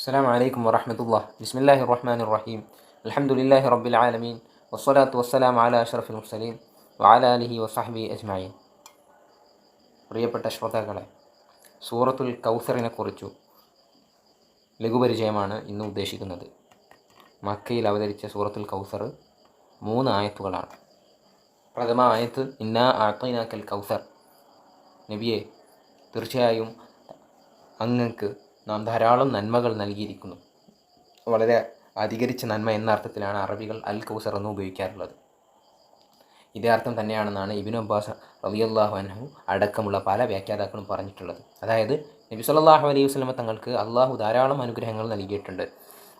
السلام عليكم ورحمة الله بسم الله الرحمن الرحيم الحمد لله رب العالمين والصلاة والسلام على أشرف المرسلين وعلى آله وصحبه أجمعين പ്രിയപ്പെട്ട ശ്രോതാക്കളെ സൂറത്തുൽ കൗസറിനെ കുറിച്ചു ലഘുപരിചയമാണ് ഇന്ന് ഉദ്ദേശിക്കുന്നത് മക്കയിൽ അവതരിച്ച സൂറത്തുൽ കൗസർ മൂന്ന് ആയത്തുകളാണ് പ്രഥമ ആയത്ത് ഇന്നാ ആത്തൈനാക്കൽ കൗസർ നബിയെ തീർച്ചയായും അങ്ങക്ക് നാം ധാരാളം നന്മകൾ നൽകിയിരിക്കുന്നു. വളരെ അധികരിച്ച നന്മ എന്ന അർത്ഥത്തിലാണ് അറബികൾ അൽ കൗസർ എന്ന് ഉപയോഗിക്കാറുള്ളത്. ഇതേ അർത്ഥം തന്നെയാണെന്നാണ് ഇബിൻ അബ്ബാസ് റളിയല്ലാഹു അൻഹു അടക്കമുള്ള പല വ്യാഖ്യാതാക്കളും പറഞ്ഞിട്ടുള്ളത്. അതായത് നബി സല്ലല്ലാഹു അലൈഹി വസ്ലമ തങ്ങൾക്ക് അള്ളാഹു ധാരാളം അനുഗ്രഹങ്ങൾ നൽകിയിട്ടുണ്ട്.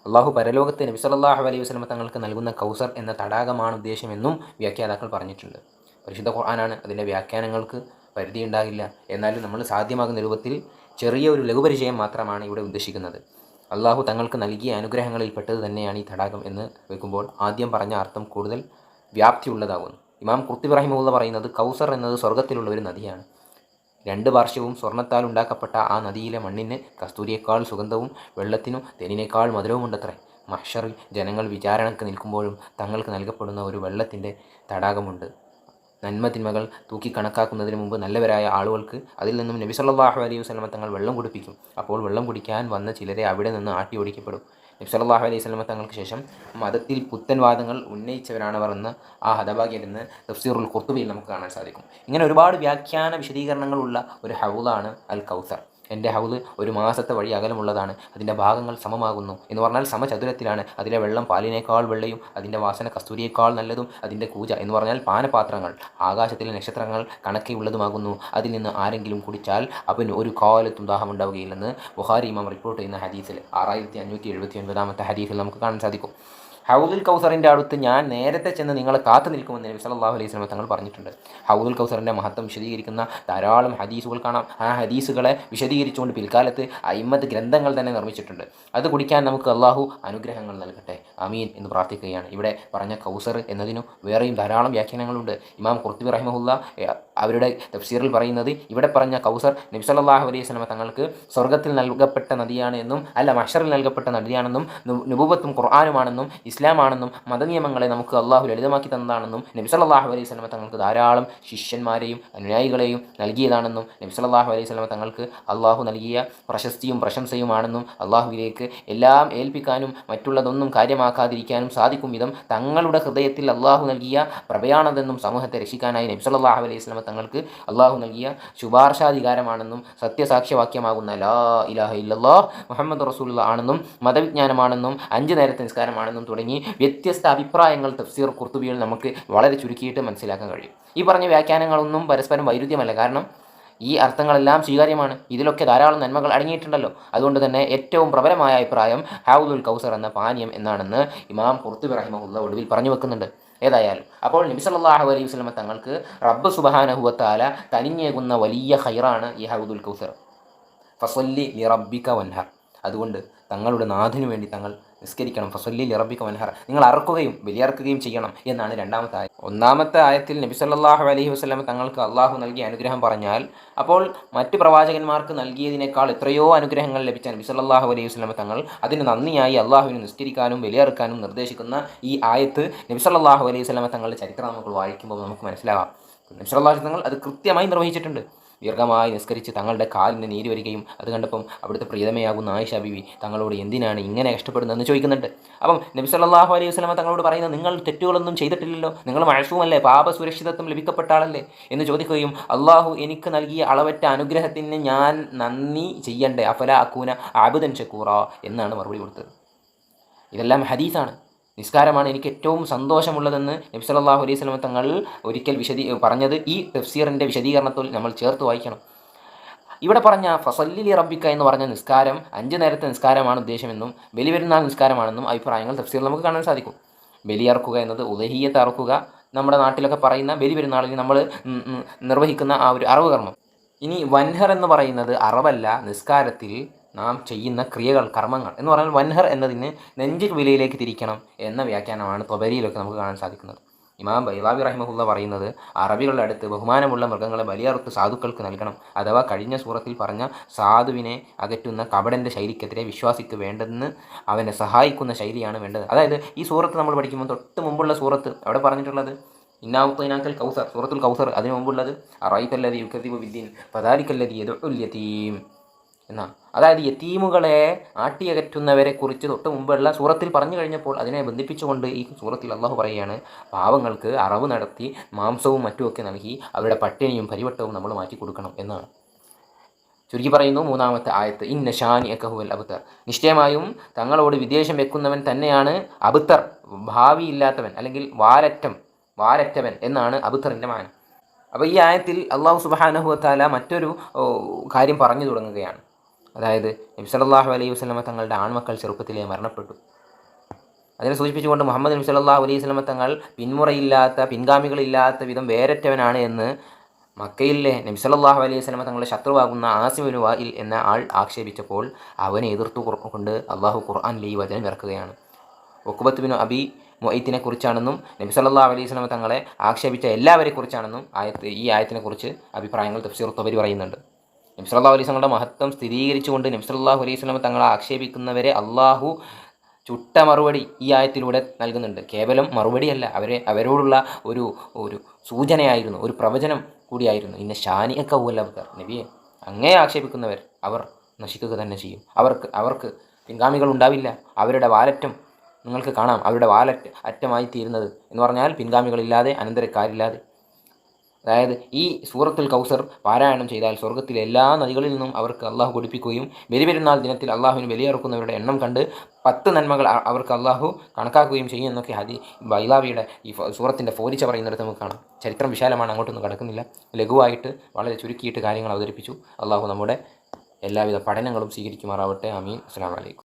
അള്ളാഹു പരലോകത്തെ നബി സല്ലല്ലാഹു അലൈഹി വസ്ലമ തങ്ങൾക്ക് നൽകുന്ന കൗസർ എന്ന തടാകമാണ് ഉദ്ദേശമെന്നും വ്യാഖ്യാതാക്കൾ പറഞ്ഞിട്ടുണ്ട്. പരിശുദ്ധ ഖുർആനാണ് അതിന്റെ വ്യാഖ്യാനങ്ങൾക്ക് പരിധിയുണ്ടാകില്ല. എന്നാലും നമ്മൾ സാധ്യമാകുന്ന രൂപത്തിൽ ചെറിയ ഒരു ലഘുപരിചയം മാത്രമാണ് ഇവിടെ ഉദ്ദേശിക്കുന്നത്. അള്ളാഹു തങ്ങൾക്ക് നൽകിയ അനുഗ്രഹങ്ങളിൽ പെട്ടത് തന്നെയാണ് ഈ തടാകം എന്ന് വെക്കുമ്പോൾ ആദ്യം പറഞ്ഞ അർത്ഥം കൂടുതൽ വ്യാപ്തിയുള്ളതാകുന്നു. ഇമാം കുർത്തിബ്രാഹിമുള്ള പറയുന്നത് കൗസർ എന്നത് സ്വർഗത്തിലുള്ള ഒരു നദിയാണ്. രണ്ട് വർഷവും സ്വർണത്താൽ ഉണ്ടാക്കപ്പെട്ട ആ നദിയിലെ മണ്ണിന് കസ്തൂരിയേക്കാൾ സുഗന്ധവും വെള്ളത്തിനു തേനിനേക്കാൾ മധുരവുമുണ്ടത്രേ. മഹ്ഷറിൽ ജനങ്ങൾ വിചാരണക്ക് നിൽക്കുമ്പോഴും തങ്ങൾക്ക് നൽകപ്പെടുന്ന ഒരു വെള്ളത്തിന്റെ തടാകമുണ്ട്. നന്മ തിന്മകൾ തൂക്കി കണക്കാക്കുന്നതിന് മുമ്പ് നല്ലവരായ ആളുകൾക്ക് അതിൽ നിന്നും നബി സല്ലാഹു അലൈഹി വസ്ലമ തങ്ങൾ വെള്ളം കുടിപ്പിക്കും. അപ്പോൾ വെള്ളം കുടിക്കാൻ വന്ന ചിലരെ അവിടെ നിന്ന് ആട്ടി ഓടിക്കപ്പെടും. നബി സല്ലല്ലാഹു അലൈഹി വസ്ലമ തങ്ങൾക്ക് ശേഷം മതത്തിൽ പുത്തൻ വാദങ്ങൾ ഉന്നയിച്ചവരാണവർ എന്ന് ആ ഹതഭാഗ്യരെന്ന് തഫ്സീറുൽ കുർത്തുബിയിൽ നമുക്ക് കാണാൻ സാധിക്കും. ഇങ്ങനെ ഒരുപാട് വ്യാഖ്യാന വിശദീകരണങ്ങളുള്ള ഒരു ഹൗലാണ് അൽ കൗസർ. എന്റെ ഹൗദ് ഒരു മാസത്തെ വഴി അകലമുള്ളതാണ്. അതിന്റെ ഭാഗങ്ങൾ സമമാകുന്നു. എന്ന് പറഞ്ഞാൽ സമചതുരത്തിലാണ്. അതിലെ വെള്ളം പാലിനേക്കാൾ വെള്ളയും അതിന്റെ വാസന കസ്തൂരിയേക്കാൾ നല്ലതും അതിന്റെ കൂജ എന്ന് പറഞ്ഞാൽ പാനപാത്രങ്ങൾ. ആകാശത്തിലെ നക്ഷത്രങ്ങൾ കണക്കെയുള്ളതുമാകുന്നു അതിൽ നിന്ന് ആരെങ്കിലും കുടിച്ചാൽ അവന് ഒരു കാലത്തും ദാഹമുണ്ടാവുകയില്ലെന്ന് ബുഹാരി ഇമാം റിപ്പോർട്ട് ചെയ്യുന്ന ഹദീസിൽ ആറായിരത്തി അഞ്ഞൂറ്റി എഴുപത്തി ഒൻപതാമത്തെ ഹദീസിൽ നമുക്ക് കാണാൻ സാധിക്കും. ഹൗദുൽ കൗസറിന്റെ അടുത്ത് ഞാൻ നേരത്തെ ചെന്ന് നിങ്ങളെ കാത്തു നിൽക്കുമെന്ന് നബി സല്ലല്ലാഹു അലൈഹി സ്വലം തങ്ങൾ പറഞ്ഞിട്ടുണ്ട്. ഹൗദുൽ കൗസറിന്റെ മഹത്വം വിശദീകരിക്കുന്ന ധാരാളം ഹദീസുകൾ കാണാം. ആ ഹദീസുകളെ വിശദീകരിച്ചുകൊണ്ട് പിൽക്കാലത്ത് അയിമത്ത് ഗ്രന്ഥങ്ങൾ തന്നെ നിർമ്മിച്ചിട്ടുണ്ട്. അത് കുടിക്കാൻ നമുക്ക് അള്ളാഹു അനുഗ്രഹങ്ങൾ നൽകട്ടെ. അമീൻ എന്ന് പ്രാർത്ഥിക്കുകയാണ്. ഇവിടെ പറഞ്ഞ കൗസർ എന്നതിനും വേറെയും ധാരാളം വ്യാഖ്യാനങ്ങളുണ്ട്. ഇമാം കുർത്തി റഹിമഹുല്ല അവരുടെ തഫ്സീറിൽ പറയുന്നത് ഇവിടെ പറഞ്ഞ കൗസർ നബി സല്ലല്ലാഹു അലൈഹി സ്വലമ തങ്ങൾക്ക് സ്വർഗത്തിൽ നൽകപ്പെട്ട നദിയാണ് എന്നും അല്ല മഷറിൽ നൽകപ്പെട്ട നദിയാണെന്നും നുബൂബത്തും ഖുർആാനുമാണെന്നും ഇസ്ലാമാണെന്നും മതനിയമങ്ങളെ നമുക്ക് അള്ളാഹു ലളിതമാക്കി തന്നതാണെന്നും നബി സല്ലല്ലാഹു അലൈഹി സ്വലമ തങ്ങൾക്ക് ധാരാളം ശിഷ്യന്മാരെയും അനുയായികളെയും നൽകിയതാണെന്നും നബി സല്ലല്ലാഹു അലൈഹി സ്വലമ തങ്ങൾക്ക് അള്ളാഹു നൽകിയ പ്രശസ്തിയും പ്രശംസയുമാണെന്നും അള്ളാഹുവിലേക്ക് എല്ലാം ഏൽപ്പിക്കാനും മറ്റുള്ളതൊന്നും കാര്യമാക്കാതിരിക്കാനും സാധിക്കും വിധം തങ്ങളുടെ ഹൃദയത്തിൽ അള്ളാഹു നൽകിയ പ്രഭയാണതെന്നും സമൂഹത്തെ രക്ഷിക്കാനായി നബി സല്ലല്ലാഹു അലൈഹി വസല്ലം തങ്ങൾക്ക് അള്ളാഹു നൽകിയ ശുപാർശാധികാരമാണെന്നും സത്യസാക്ഷ്യവാക്യമാകുന്ന ലാ ഇലാഹ ഇല്ലല്ലാ മുഹമ്മദ് റസൂലുള്ള ആണെന്നും മതവിജ്ഞാനമാണെന്നും അഞ്ച് നേരത്തെ നിസ്കാരമാണെന്നും തുടങ്ങി വ്യത്യസ്ത അഭിപ്രായങ്ങൾ തഫ്സീർ കുർത്തുബിയിൽ നമുക്ക് വളരെ ചുരുക്കിയിട്ട് മനസ്സിലാക്കാൻ കഴിയും. ഈ പറഞ്ഞ വ്യാഖ്യാനങ്ങളൊന്നും പരസ്പരം വൈരുദ്ധ്യമല്ല. കാരണം ഈ അർത്ഥങ്ങളെല്ലാം സ്വീകാര്യമാണ്. ഇതിലൊക്കെ ധാരാളം നന്മകൾ അടങ്ങിയിട്ടുണ്ടല്ലോ. അതുകൊണ്ട് തന്നെ ഏറ്റവും പ്രബലമായ അഭിപ്രായം ഹാവുദുൽ കൗസർ എന്ന പാനീയം എന്നാണെന്ന് ഇമാം കുർത്തുബി റഹിമുള്ള ഒടുവിൽ പറഞ്ഞു വെക്കുന്നുണ്ട്. ഏതായാലും. അപ്പോൾ നബി സല്ലല്ലാഹു അലൈഹി വസ്ലമ തങ്ങൾക്ക് റബ്ബ് സുബഹാനഹുവത്താല തനിഞ്ഞേകുന്ന വലിയ ഹൈറാണ് ഈ ഹൗദുൽ കൗസർ. ഫസല്ലി ലി വൻഹർ അതുകൊണ്ട് തങ്ങളുടെ നാഥിനു വേണ്ടി തങ്ങൾ നിസ്കരിക്കണം. ഫസല്ലി ലി റബ്ബിക വൻഹർ നിങ്ങൾ അറക്കുകയും ബലിയറക്കുകയും ചെയ്യണം എന്നാണ് രണ്ടാമത്തെ ആയ ഒന്നാമത്തെ ആയത്തിൽ നബി സല്ലാഹു അലഹി വസല്ലം തങ്ങൾക്ക് അള്ളാഹു നൽകിയ അനുഗ്രഹം പറഞ്ഞാൽ അപ്പോൾ മറ്റ് പ്രവാചകന്മാർക്ക് നൽകിയതിനേക്കാൾ എത്രയോ അനുഗ്രഹങ്ങൾ ലഭിച്ച നബി സല്ലാഹു അലൈഹി വസ്ലം തങ്ങൾ അതിന് നന്ദിയായി അള്ളാഹുവിനെ നിസ്കരിക്കാനും ബലിയറക്കാനും നിർദ്ദേശിക്കുന്ന ഈ ആയത്ത് നബി സല്ലാഹു അലൈഹി വസ്ലം തങ്ങളുടെ ചരിത്രം നമുക്ക് വായിക്കുമ്പോൾ നമുക്ക് മനസ്സിലാവാം. നബി സല്ലാഹു തങ്ങൾ അത് കൃത്യമായി നിർവഹിച്ചിട്ടുണ്ട്. ദീർഘമായി നിസ്കരിച്ച് തങ്ങളുടെ കാലിന് നീര് വരികയും അത് കണ്ടപ്പം അവിടുത്തെ പ്രിയതമയാകുന്ന ആയിഷ ബിവി തങ്ങളോട് എന്തിനാണ് ഇങ്ങനെ കഷ്ടപ്പെടുന്നതെന്ന് ചോദിക്കുന്നുണ്ട്. അപ്പം നബി സല്ലാഹു അലൈഹി വസ്ലമ തങ്ങളോട് പറയുന്നത് നിങ്ങൾ തെറ്റുകളൊന്നും ചെയ്തിട്ടില്ലല്ലോ നിങ്ങൾ മഴസുമല്ലേ പാപ സുരക്ഷിതത്വം ലഭിക്കപ്പെട്ട ആളല്ലേ എന്ന് ചോദിക്കുകയും അള്ളാഹു എനിക്ക് നൽകിയ അളവറ്റ അനുഗ്രഹത്തിന് ഞാൻ നന്ദി ചെയ്യണ്ടേ അഫല അക്കൂന ആബുദൻ ഷക്കൂറ എന്നാണ് മറുപടി കൊടുത്തത്. ഇതെല്ലാം ഹദീസാണ്. നിസ്കാരമാണ് എനിക്ക് ഏറ്റവും സന്തോഷമുള്ളതെന്ന് നബി സല്ലല്ലാഹു അലൈഹി സ്വലമ തങ്ങൾ ഒരിക്കൽ വിശദീ പറഞ്ഞത്. ഈ തഫ്സീറിന്റെ വിശദീകരണത്തിൽ നമ്മൾ ചേർത്ത് വായിക്കണം. ഇവിടെ പറഞ്ഞ ഫസല്ലി റബ്ബിക്ക എന്ന് പറഞ്ഞ നിസ്കാരം അഞ്ച് നേരത്തെ നിസ്കാരമാണ് ഉദ്ദേശമെന്നും ബലി പെരുന്നാൾ നിസ്കാരമാണെന്നും അഭിപ്രായങ്ങൾ തഫ്സീറിൽ നമുക്ക് കാണാൻ സാധിക്കും. ബലി അറക്കുക എന്നത് ഉദഹീയത്ത് അറക്കുക നമ്മുടെ നാട്ടിലൊക്കെ പറയുന്ന ബലി പെരുന്നാളിൽ നമ്മൾ നിർവഹിക്കുന്ന ആ ഒരു അറവ് കർമ്മം. ഇനി വൻഹർ എന്ന് പറയുന്നത് അറവല്ല നിസ്കാരത്തിൽ നാം ചെയ്യുന്ന ക്രിയകൾ കർമ്മങ്ങൾ എന്ന് പറഞ്ഞാൽ വൻഹർ എന്നതിന് നെഞ്ചിൽ വിലയിലേക്ക് തിരിക്കണം എന്ന വ്യാഖ്യാനമാണ് തൊബരിയിലൊക്കെ നമുക്ക് കാണാൻ സാധിക്കുന്നത്. ഇമാം ബൈബാബി റഹിമഹുല്ല പറയുന്നത് അറബികളുടെ അടുത്ത് ബഹുമാനമുള്ള മൃഗങ്ങളെ ബലിയറുത്ത് സാധുക്കൾക്ക് നൽകണം. അഥവാ കഴിഞ്ഞ സൂറത്തിൽ പറഞ്ഞ സാധുവിനെ അകറ്റുന്ന കപടന്റെ ശൈലിക്കെതിരെ വിശ്വാസിക്ക് വേണ്ടെന്ന് അവനെ സഹായിക്കുന്ന ശൈലിയാണ് വേണ്ടത്. അതായത് ഈ സൂറത്ത് നമ്മൾ പഠിക്കുമ്പോൾ തൊട്ട് മുമ്പുള്ള സൂറത്ത് അവിടെ പറഞ്ഞിട്ടുള്ളത് ഇന്നാവുത്തൈനാക്കൽ കൗസർ സൂറത്തുൽ കൗസർ അതിനു മുമ്പുള്ളത് അറായിക്കല്ലതി യുക്കദിബു വിദ്യൻ പതാരിക്കല്ലതി യദുൽ യതീം. എന്നാ. അതായത് യത്തീമുകളെ ആട്ടിയകറ്റുന്നവരെ കുറിച്ച് തൊട്ട് മുമ്പുള്ള സൂറത്തിൽ പറഞ്ഞു കഴിഞ്ഞപ്പോൾ അതിനെ ബന്ധിപ്പിച്ചുകൊണ്ട് ഈ സൂറത്തിൽ അള്ളാഹു പറയുകയാണ് പാവങ്ങൾക്ക് അറവ് നടത്തി മാംസവും മറ്റുമൊക്കെ നൽകി അവരുടെ പട്ടിണിയും പരിവട്ടവും നമ്മൾ മാറ്റി കൊടുക്കണം എന്നാണ്. ചുരുക്കി പറയുന്നു മൂന്നാമത്തെ ആയത്ത് ഇന്ന ഷാനി അക്കഹുവൽ അബുത്തർ നിശ്ചയമായും തങ്ങളോട് വിദേശം വെക്കുന്നവൻ തന്നെയാണ് അബുത്തർ ഭാവിയില്ലാത്തവൻ അല്ലെങ്കിൽ വാരറ്റം വാരറ്റവൻ എന്നാണ് അബുത്തറിന്റെ മാനം. അപ്പോൾ ഈ ആയത്തിൽ അള്ളാഹു സുബാനഹുത്താല മറ്റൊരു കാര്യം പറഞ്ഞു തുടങ്ങുകയാണ്. അതായത് നബി സല്ലല്ലാഹു അലൈഹി വസ്ലമ തങ്ങളുടെ ആൺമക്കൾ ചെറുപ്പത്തിലേ മരണപ്പെട്ടു. അതിനെ സൂചിപ്പിച്ചുകൊണ്ട് മുഹമ്മദ് നബി സല്ലല്ലാഹു അലൈഹി വസ്ലമ തങ്ങൾ പിന്മുറയില്ലാത്ത പിൻഗാമികളില്ലാത്ത വിധം വേരറ്റവനാണ് എന്ന് മക്കയിലെ നബി സല്ലല്ലാഹു അലൈഹി വസ്ലമ തങ്ങളുടെ ശത്രുവാകുന്ന ആസിമുൽ വായിൽ എന്ന ആൾ ആക്ഷേപിച്ചപ്പോൾ അവനെ എതിർത്തു കൊണ്ട് അള്ളാഹു ഖുർആനിൽ ഈ വചനം ഇറക്കുകയാണ് ഒക്കുബത്ത് ബിൻ അബി മൊയ്ത്തിനെ കുറിച്ചാണെന്നും നബി സല്ലല്ലാഹു അലൈഹി വസല്ലമ തങ്ങളെ ആക്ഷേപിച്ച എല്ലാവരെ കുറിച്ചാണെന്നും ആയത്ത് ഈ ആയത്തിനെക്കുറിച്ച് അഭിപ്രായങ്ങൾ തഫ്സീർ തൊബരി പറയുന്നുണ്ട്. നബി സല്ലല്ലാഹു അലൈഹി മഹത്വം സ്ഥിരീകരിച്ചുകൊണ്ട് നിംസലാഹു അലൈഹി വസല്ലമ തങ്ങളെ ആക്ഷേപിക്കുന്നവരെ അള്ളാഹു ചുട്ട മറുപടി ഈ ആയത്തിലൂടെ നൽകുന്നുണ്ട്. കേവലം മറുപടിയല്ല അവരെ അവരോടുള്ള ഒരു ഒരു സൂചനയായിരുന്നു ഒരു പ്രവചനം കൂടിയായിരുന്നു. ഇന്ന ഷാനിയൊക്കെ ഊല്ലബർ നബിയെ അങ്ങേ ആക്ഷേപിക്കുന്നവർ അവർ നശിക്കുക തന്നെ ചെയ്യും. അവർക്ക് അവർക്ക് പിൻഗാമികൾ ഉണ്ടാവില്ല. അവരുടെ വാലറ്റം നിങ്ങൾക്ക് കാണാം. അവരുടെ വാലറ്റ് അറ്റമായി തീരുന്നത് എന്ന് പറഞ്ഞാൽ പിൻഗാമികളില്ലാതെ അനന്തരക്കാരില്ലാതെ അതായത് ഈ സൂറത്തുൽ കൗസർ പാരായണം ചെയ്താൽ സ്വർഗത്തിലെ എല്ലാ നദികളിൽ നിന്നും അവർക്ക് അള്ളാഹു കുടിപ്പിക്കുകയും ബലിപെരുന്നാൾ ദിനത്തിൽ അള്ളാഹുവിന് ബലിയിറക്കുന്നവരുടെ എണ്ണം കണ്ട് പത്ത് നന്മകൾ അവർക്ക് അള്ളാഹു കണക്കാക്കുകയും ചെയ്യും എന്നൊക്കെ ഹദി ബൈലാവിയുടെ ഈ സൂറത്തിന്റെ ഫോരിച്ച പറയുന്നിടത്ത് നമുക്ക് കാണാം. ചരിത്രം വിശാലമാണ് അങ്ങോട്ടൊന്നും കടക്കുന്നില്ല. ലഘുവായിട്ട് വളരെ ചുരുക്കിയിട്ട് കാര്യങ്ങൾ അവതരിപ്പിച്ചു. അള്ളാഹു നമ്മുടെ എല്ലാവിധ പഠനങ്ങളും സ്വീകരിക്കുമാറാവട്ടെ. അമീൻ അസ്സാം വലൈക്കും